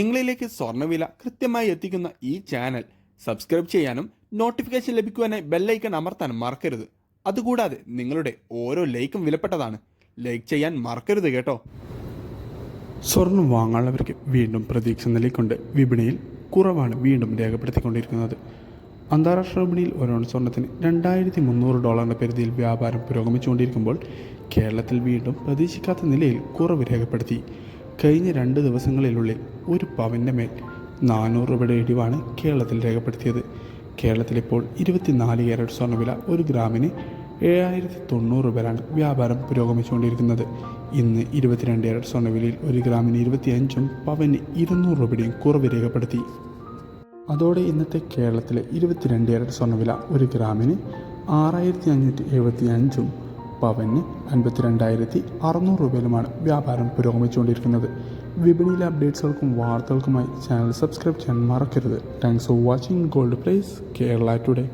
നിങ്ങളിലേക്ക് സ്വർണവില കൃത്യമായി എത്തിക്കുന്ന ഈ ചാനൽ സബ്സ്ക്രൈബ് ചെയ്യാനും നോട്ടിഫിക്കേഷൻ ലഭിക്കുവാനായി ബെല്ലൈക്കൺ അമർത്താനും മറക്കരുത്. അതുകൂടാതെ നിങ്ങളുടെ ഓരോ ലൈക്കും വിലപ്പെട്ടതാണ്. ലൈക്ക് ചെയ്യാൻ മറക്കരുത് കേട്ടോ. സ്വർണം വാങ്ങാനുള്ളവർക്ക് വീണ്ടും പ്രതീക്ഷ നിലയ്ക്കൊണ്ട് വിപണിയിൽ കുറവാണ് വീണ്ടും രേഖപ്പെടുത്തിക്കൊണ്ടിരിക്കുന്നത്. അന്താരാഷ്ട്ര വിപണിയിൽ ഒരോൺ സ്വർണത്തിന് രണ്ടായിരത്തി മുന്നൂറ് ഡോളറിന്റെ പരിധിയിൽ വ്യാപാരം പുരോഗമിച്ചുകൊണ്ടിരിക്കുമ്പോൾ കേരളത്തിൽ വീണ്ടും പ്രതീക്ഷിക്കാത്ത നിലയിൽ കുറവ് രേഖപ്പെടുത്തി. കഴിഞ്ഞ രണ്ട് ദിവസങ്ങളിലുള്ളിൽ ഒരു പവന്റെ മേൽ നാനൂറ് രൂപയുടെ ഇടിവാണ് കേരളത്തിൽ രേഖപ്പെടുത്തിയത്. കേരളത്തിലിപ്പോൾ ഇരുപത്തിനാല് ക്യാരറ്റ് സ്വർണവില ഒരു ഗ്രാമിന് ഏഴായിരത്തി തൊണ്ണൂറ് രൂപയിലാണ് വ്യാപാരം പുരോഗമിച്ചുകൊണ്ടിരിക്കുന്നത്. ഇന്ന് ഇരുപത്തിരണ്ട് ക്യാരറ്റ് സ്വർണവിലയിൽ ഒരു ഗ്രാമിന് ഇരുപത്തിയഞ്ചും പവന് ഇരുന്നൂറ് രൂപയുടെയും കുറവ് രേഖപ്പെടുത്തി. അതോടെ ഇന്നത്തെ കേരളത്തിലെ ഇരുപത്തിരണ്ട് ക്യാരറ്റ് സ്വർണവില ഒരു ഗ്രാമിന് ആറായിരത്തി അഞ്ഞൂറ്റി എഴുപത്തി അഞ്ചും പവന് അൻപത്തിരണ്ടായിരത്തി അറുന്നൂറ് രൂപയിലുമാണ് വ്യാപാരം പുരോഗമിച്ചുകൊണ്ടിരിക്കുന്നത്. വിപണിയിലെ അപ്ഡേറ്റ്സുകൾക്കും വാർത്തകൾക്കുമായി ചാനൽ സബ്സ്ക്രൈബ് ചെയ്യാൻ മറക്കരുത്. Thanks for watching gold place Kerala today